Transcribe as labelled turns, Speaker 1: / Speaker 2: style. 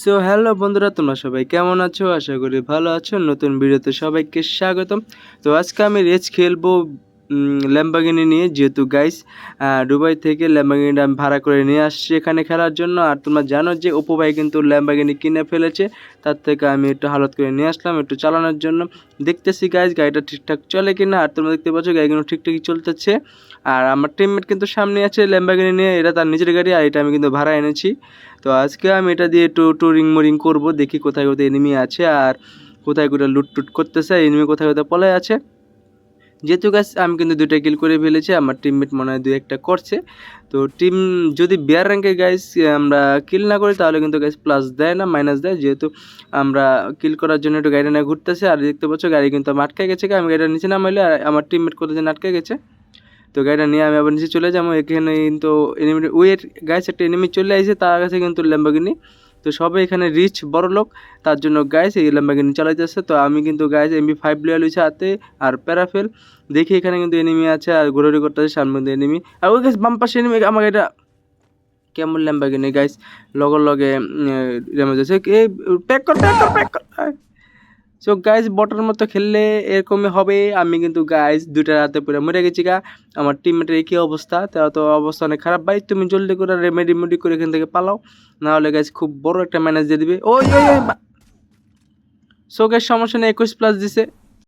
Speaker 1: So hello বন্ধুরা, তোমরা সবাই কেমন আছো? আশা করি ভালো আছো। নতুন ভিডিওতে সবাইকে স্বাগতম। তো আজকে আমি রেস খেলব ল্যাম্বাগিনি নিয়ে। যেহেতু গাইস দুবাই থেকে ল্যাম্বাগিনিটা আমি ভাড়া করে নিয়ে আসছি এখানে খেলার জন্য। আর তোমরা জানো যে ওপো ভাই কিন্তু ল্যাম্বাগিনি কিনে ফেলেছে। তার থেকে আমি একটু হালত করে নিয়ে আসলাম, একটু চালানোর জন্য। দেখতেছি গাইস গাড়িটা ঠিকঠাক চলে কিনা। আর তোমরা দেখতে পাচ্ছ গাড়িগুলো ঠিকঠাকই চলতেছে। আর আমার টিমমেট কিন্তু সামনে আছে ল্যাম্বাগিনি নিয়ে। এটা তার নিজের গাড়ি, আর এটা আমি কিন্তু ভাড়া এনেছি। তো আজকে আমি এটা দিয়ে একটু টুরিং মোরিং করব, দেখি কোথায় কোথায় এনিমি আছে। আর কোথায় কোথায় লুট টুট করতেছে এনিমি কোথায় কোথায় পলাই আছে। যেহেতু গাছ আমি কিন্তু দুইটা কিল করে ফেলেছি, আমার টিমমেট মনে হয় দুই একটা করছে। তো টিম যদি বিয়ার র্যাঙ্কে গাইস আমরা কিল না করি, তাহলে কিন্তু গাইস প্লাস দেয় না মাইনাস দেয়। যেহেতু আমরা কিল করার জন্য একটু গাড়িটা নিয়ে ঘুরতেছে, আর দেখতে পাচ্ছ গাড়ি কিন্তু আমার আটকে গেছে, আমি গাড়িটা নিচে নামাইলে আর আমার টিমমেট কোথায় যেন আটকে গেছে। তো গাড়িটা নিয়ে আমি আবার নিচে চলে যাব, এখানে কিন্তু এনিমি ওয়ের গাইস একটা এনিমি চলে আসছে তার কাছে কিন্তু ল্যাম্বাগিনি তো সবাই এখানে রিচ বড় লোক। তার জন্য গাইস এই ল্যাম্বাগিনি চালাইতেছে। তো আমি কিন্তু গাইস এমবি ফাইভ লিয়া লইছে হাতে আর প্যারাফেল দেখি এখানে কিন্তু এনিমি আছে আর ঘোরাঘুরি করতেছে, সামনে কিন্তু এনিমি আর ওই গাইস বাম পাশে এনিমি আমাকে এটা কেমন ল্যাম্বাগিনি গাইস লগে লগে ড্যামেজ আছে প্যাক কর প্যাক কর প্যাক কর। সো গাইজ বটার মতো খেললে এরকমই হবে। আমি কিন্তু গাইজ দুইটা রাতে পুরো মরে গেছি গা। আমার টিমমেটের একই অবস্থা? তারা তো অবস্থা অনেক খারাপ। ভাই, তুমি জলদি করে রেমেডি মেডি করে এখান থেকে পালাও। নাহলে গাইজ খুব বড় একটা ম্যানেজ দিয়ে দিবে। ওই সো গাইজ সমস্যা নেই, একুশ প্লাস দিছে।